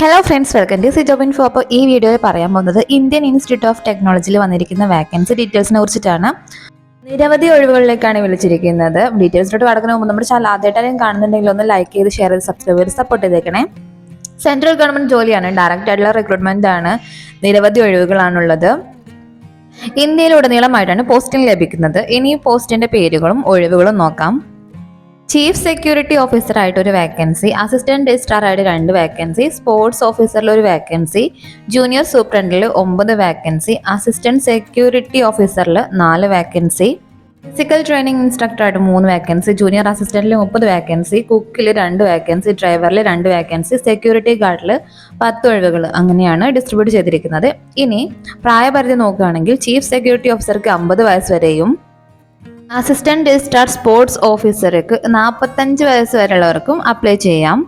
Hello friends welcome to C job info അപ്പോൾ ഈ വീഡിയോയിൽ പറയാൻ പോകുന്നത് ഇന്ത്യൻ ഇൻസ്റ്റിറ്റ്യൂട്ട് ഓഫ് ടെക്നോളജിയിൽ വന്നിരിക്കുന്ന വാക്കൻസി ഡീറ്റെയിൽസിനെ കുറിച്ചിട്ടാണ്. നിരവധി ഒഴിവുകളിലേക്കാണ് വിളിച്ചിരിക്കുന്നത്. ഡീറ്റെയിൽസിലോട്ട് കടക്കുന്ന മുമ്പ് നമ്മുടെ ചാനൽ ആദ്യമായിട്ടാലും കാണുന്നുണ്ടെങ്കിൽ ഒന്ന് ലൈക്ക് ചെയ്ത് ഷെയർ ചെയ്ത് സബ്സ്ക്രൈബ് ചെയ്ത് സപ്പോർട്ട് ചെയ്തേക്കണേ. സെൻട്രൽ ഗവൺമെന്റ് ജോലിയാണ് ഡയറക്റ്റ് ആയിട്ടുള്ള റിക്രൂട്ട്മെന്റ് ആണ്. നിരവധി ഒഴിവുകളാണുള്ളത്. ഇന്ത്യയിലുടനീളമായിട്ടാണ് പോസ്റ്റിംഗ് ലഭിക്കുന്നത്. ഇനി പോസ്റ്റിന്റെ പേരുകളും ഒഴിവുകളും നോക്കാം. ചീഫ് സെക്യൂരിറ്റി ഓഫീസറായിട്ട് ഒരു വേക്കൻസി അസിസ്റ്റന്റ് രജിസ്ട്രാർ ആയിട്ട് രണ്ട് വേക്കൻസി സ്പോർട്സ് ഓഫീസറിൽ ഒരു വേക്കൻസി ജൂനിയർ സൂപ്രണ്ടിൽ ഒമ്പത് വേക്കൻസി അസിസ്റ്റന്റ് സെക്യൂരിറ്റി ഓഫീസറിൽ നാല് വേക്കൻസി ഫിസിക്കൽ ട്രെയിനിങ് ഇൻസ്ട്രക്ടർ ആയിട്ട് മൂന്ന് വേക്കൻസി ജൂനിയർ അസിസ്റ്റന്റിൽ മുപ്പത് വേക്കൻസി കുക്കിൽ രണ്ട് വേക്കൻസി ഡ്രൈവറിൽ രണ്ട് വേക്കൻസി സെക്യൂരിറ്റി ഗാർഡിൽ പത്ത് ഒഴിവുകൾ അങ്ങനെയാണ് ഡിസ്ട്രിബ്യൂട്ട് ചെയ്തിരിക്കുന്നത്. ഇനി പ്രായപരിധി നോക്കുകയാണെങ്കിൽ ചീഫ് സെക്യൂരിറ്റി ഓഫീസർക്ക് അമ്പത് വയസ്സ് വരെയും അസിസ്റ്റന്റ് രജിസ്ട്രാർ സ്പോർട്സ് ഓഫീസർക്ക് നാൽപ്പത്തഞ്ച് വയസ്സ് വരെയുള്ളവർക്കും അപ്ലൈ ചെയ്യാം.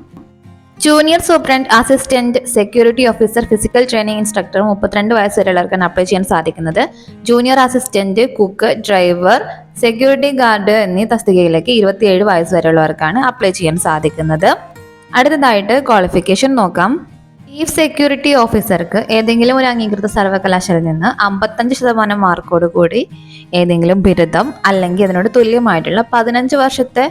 Junior superintendent assistant security officer physical training instructor മുപ്പത്തിരണ്ട് വയസ്സ് വരെയുള്ളവർക്കാണ് അപ്ലൈ ചെയ്യാൻ സാധിക്കുന്നത്. Junior assistant cook driver security guard എന്നീ തസ്തികയിലേക്ക് ഇരുപത്തിയേഴ് വയസ്സ് വരെയുള്ളവർക്കാണ് അപ്ലൈ ചെയ്യാൻ സാധിക്കുന്നത്. അടുത്തതായിട്ട് ക്വാളിഫിക്കേഷൻ നോക്കാം. ചീഫ് സെക്യൂരിറ്റി ഓഫീസർക്ക് ഏതെങ്കിലും ഒരു അംഗീകൃത സർവകലാശാലയിൽ നിന്ന് അമ്പത്തഞ്ച് ശതമാനം മാർക്കോട് കൂടി ഏതെങ്കിലും ബിരുദം അല്ലെങ്കിൽ അതിനോട് തുല്യമായിട്ടുള്ള പതിനഞ്ച് വർഷത്തെ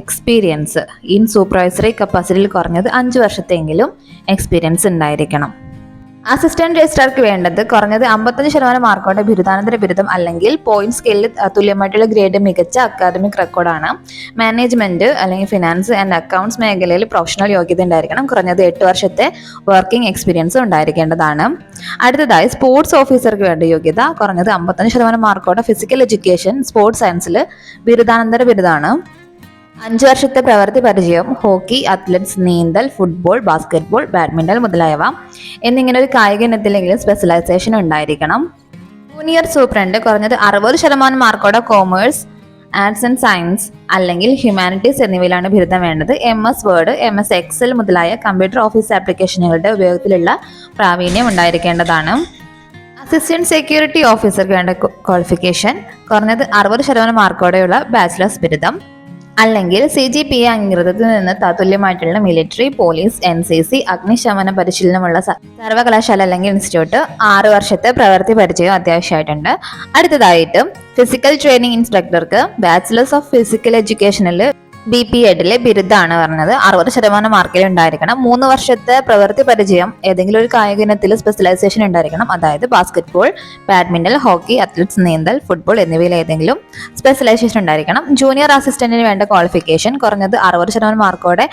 എക്സ്പീരിയൻസ് ഇൻ സൂപ്പർവൈസറി കപ്പാസിറ്റിയിൽ കുറഞ്ഞത് അഞ്ച് വർഷത്തെങ്കിലും എക്സ്പീരിയൻസ് ഉണ്ടായിരിക്കണം. അസിസ്റ്റന്റ് രജിസ്ട്രാർക്ക് വേണ്ടത് കുറഞ്ഞത് അമ്പത്തഞ്ച് ശതമാനം മാർക്കോടെ ബിരുദാനന്തര ബിരുദം അല്ലെങ്കിൽ പോയിന്റ് സ്കെയിലിൽ തുല്യമായിട്ടുള്ള ഗ്രേഡ് മികച്ച അക്കാദമിക് റെക്കോർഡാണ് മാനേജ്മെന്റ് അല്ലെങ്കിൽ ഫിനാൻസ് ആൻഡ് അക്കൗണ്ട്സ് മേഖലയിൽ പ്രൊഫഷണൽ യോഗ്യത ഉണ്ടായിരിക്കണം. കുറഞ്ഞത് എട്ട് വർഷത്തെ വർക്കിംഗ് എക്സ്പീരിയൻസ് ഉണ്ടായിരിക്കേണ്ടതാണ്. അടുത്തതായി സ്പോർട്സ് ഓഫീസർക്ക് വേണ്ട യോഗ്യത കുറഞ്ഞത് അമ്പത്തഞ്ച് ശതമാനം മാർക്കോടെ ഫിസിക്കൽ എഡ്യൂക്കേഷൻ സ്പോർട്സ് സയൻസിൽ ബിരുദാനന്തര ബിരുദമാണ് അഞ്ച് വർഷത്തെ പ്രവൃത്തി പരിചയം ഹോക്കി അത്ലറ്റ്സ് നീന്തൽ ഫുട്ബോൾ ബാസ്കറ്റ്ബോൾ ബാഡ്മിന്റൺ മുതലായവ. എന്നിങ്ങനെ ഒരു കായിക ഇനത്തിലെങ്കിലും സ്പെഷ്യലൈസേഷൻ ഉണ്ടായിരിക്കണം. ജൂനിയർ സൂപ്രണ്ട് കുറഞ്ഞത് അറുപത് ശതമാനം മാർക്കോടെ കോമേഴ്സ് ആർട്സ് ആൻഡ് സയൻസ് അല്ലെങ്കിൽ ഹ്യൂമാനിറ്റീസ് എന്നിവയിലാണ് ബിരുദം വേണ്ടത്. M S word M S excel മുതലായ കമ്പ്യൂട്ടർ ഓഫീസ് ആപ്ലിക്കേഷനുകളുടെ ഉപയോഗത്തിലുള്ള പ്രാവീണ്യം ഉണ്ടായിരിക്കേണ്ടതാണ്. അസിസ്റ്റന്റ് സെക്യൂരിറ്റി ഓഫീസർക്ക് വേണ്ട ക്വാളിഫിക്കേഷൻ കുറഞ്ഞത് അറുപത് ശതമാനം മാർക്കോടെയുള്ള ബാച്ചിലേഴ്സ് ബിരുദം. അല്ലെങ്കിൽ സി ജി പി എ അംഗീകൃതത്തിൽ നിന്ന് തത്തുല്യമായിട്ടുള്ള military police N C C അഗ്നിശമന പരിശീലനമുള്ള സർവകലാശാല അല്ലെങ്കിൽ ഇൻസ്റ്റിറ്റ്യൂട്ട് ആറ് വർഷത്തെ പ്രവൃത്തി പരിചയം അത്യാവശ്യമായിട്ടുണ്ട്. അടുത്തതായിട്ട് ഫിസിക്കൽ ട്രെയിനിങ് ഇൻസ്ട്രക്ടർക്ക് ബാച്ചിലേഴ്സ് ഓഫ് ഫിസിക്കൽ എഡ്യൂക്കേഷനിൽ ബി പി എഡിലെ ബിരുദമാണ് പറഞ്ഞത്. അറുപത് ശതമാനം മാർക്കിൽ ഉണ്ടായിരിക്കണം. മൂന്ന് വർഷത്തെ പ്രവൃത്തി പരിചയം ഏതെങ്കിലും ഒരു കായിക ഇനത്തിൽ സ്പെഷ്യലൈസേഷൻ ഉണ്ടായിരിക്കണം. അതായത് ബാസ്കറ്റ്ബോൾ ബാഡ്മിന്റൺ ഹോക്കി അത്ലറ്റ്സ് നീന്തൽ ഫുട്ബോൾ എന്നിവയിൽ ഏതെങ്കിലും സ്പെഷ്യലൈസേഷൻ ഉണ്ടായിരിക്കണം. ജൂനിയർ അസിസ്റ്റന്റിന് വേണ്ട ക്വാളിഫിക്കേഷൻ കുറഞ്ഞത് അറുപത് ശതമാനം മാർക്കോടെ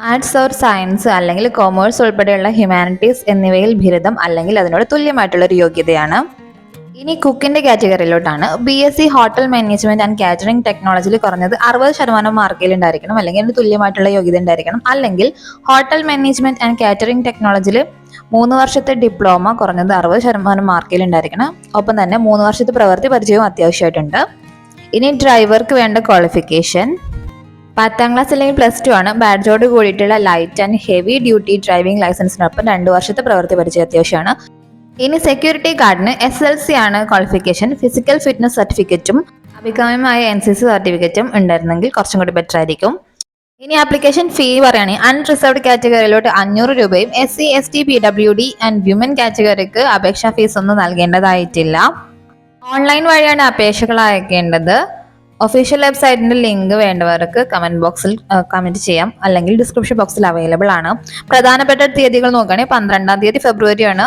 ആർട്സ് ഓർ സയൻസ് അല്ലെങ്കിൽ കോമേഴ്സ് ഉൾപ്പെടെയുള്ള ഹ്യൂമാനിറ്റീസ് എന്നിവയിൽ ബിരുദം അല്ലെങ്കിൽ അതിനോട് തുല്യമായിട്ടുള്ള ഒരു യോഗ്യതയാണ്. ഇനി കുക്കിന്റെ കാറ്റഗറിയിലോട്ടാണ്. B S C hotel management and catering ടെക്നോളജിയിൽ കുറഞ്ഞത് അറുപത് ശതമാനം മാർക്കിൽ ഉണ്ടായിരിക്കണം. അല്ലെങ്കിൽ അതിന് തുല്യമായിട്ടുള്ള യോഗ്യത ഉണ്ടായിരിക്കണം. അല്ലെങ്കിൽ ഹോട്ടൽ മാനേജ്മെന്റ് ആൻഡ് കാറ്ററിംഗ് ടെക്നോളജിയിൽ മൂന്ന് വർഷത്തെ ഡിപ്ലോമ കുറഞ്ഞത് അറുപത് ശതമാനം മാർക്കിൽ ഉണ്ടായിരിക്കണം. ഒപ്പം തന്നെ മൂന്ന് വർഷത്തെ പ്രവൃത്തി പരിചയവും അത്യാവശ്യമായിട്ടുണ്ട്. ഇനി ഡ്രൈവർക്ക് വേണ്ട ക്വാളിഫിക്കേഷൻ പത്താം ക്ലാസ് അല്ലെങ്കിൽ പ്ലസ് ടു ആണ്. ബാഡ്ജോട് കൂടിയിട്ടുള്ള light and heavy duty driving ലൈസൻസിനൊപ്പം രണ്ട് വർഷത്തെ പ്രവൃത്തി പരിചയം അത്യാവശ്യമാണ്. ഇനി സെക്യൂരിറ്റി ഗാർഡിന് എസ് എൽ സി ആണ് ക്വാളിഫിക്കേഷൻ ഫിസിക്കൽ ഫിറ്റ്നസ് സർട്ടിഫിക്കറ്റും അഭികാമ്യമായ എൻ സി സി സർട്ടിഫിക്കറ്റും ഉണ്ടായിരുന്നെങ്കിൽ കുറച്ചും കൂടി ബെറ്റർ ആയിരിക്കും. ഇനി ആപ്ലിക്കേഷൻ ഫീ പറയുകയാണെങ്കിൽ അൺറിസർവ്ഡ് കാറ്റഗറിയിലോട്ട് അഞ്ഞൂറ് രൂപയും S C S T P W D and women കാറ്റഗറിക്ക് അപേക്ഷാ ഫീസ് ഒന്നും നൽകേണ്ടതായിട്ടില്ല. ഓൺലൈൻ വഴിയാണ് അപേക്ഷകൾ അയക്കേണ്ടത്. ഒഫീഷ്യൽ വെബ്സൈറ്റിന്റെ ലിങ്ക് വേണ്ടവർക്ക് കമന്റ് ബോക്സിൽ കമന്റ് ചെയ്യാം. അല്ലെങ്കിൽ ഡിസ്ക്രിപ്ഷൻ ബോക്സിൽ അവൈലബിൾ ആണ്. പ്രധാനപ്പെട്ട തീയതികൾ നോക്കുകയാണെങ്കിൽ പന്ത്രണ്ടാം തീയതി ഫെബ്രുവരിയാണ്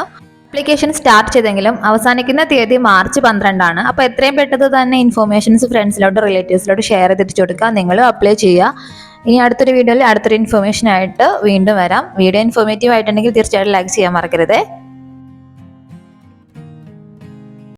ആപ്ലിക്കേഷൻ സ്റ്റാർട്ട് ചെയ്തെങ്കിലും അവസാനിക്കുന്ന തീയതി മാർച്ച് പന്ത്രണ്ടാണ്. അപ്പോൾ എത്രയും പെട്ടെന്ന് തന്നെ ഇൻഫോർമേഷൻസ് ഫ്രണ്ട്സിലോട്ട് റിലേറ്റീവ്സിലോട്ട് ഷെയർ ചെയ്തിട്ട് കൊടുക്കുക. നിങ്ങൾ അപ്ലൈ ചെയ്യുക. ഇനി അടുത്തൊരു വീഡിയോയിൽ അടുത്തൊരു ഇൻഫർമേഷൻ ആയിട്ട് വീണ്ടും വരാം. വീഡിയോ ഇൻഫോർമേറ്റീവ് ആയിട്ടുണ്ടെങ്കിൽ തീർച്ചയായിട്ടും ലൈക്ക് ചെയ്യാൻ മറക്കരുതേ.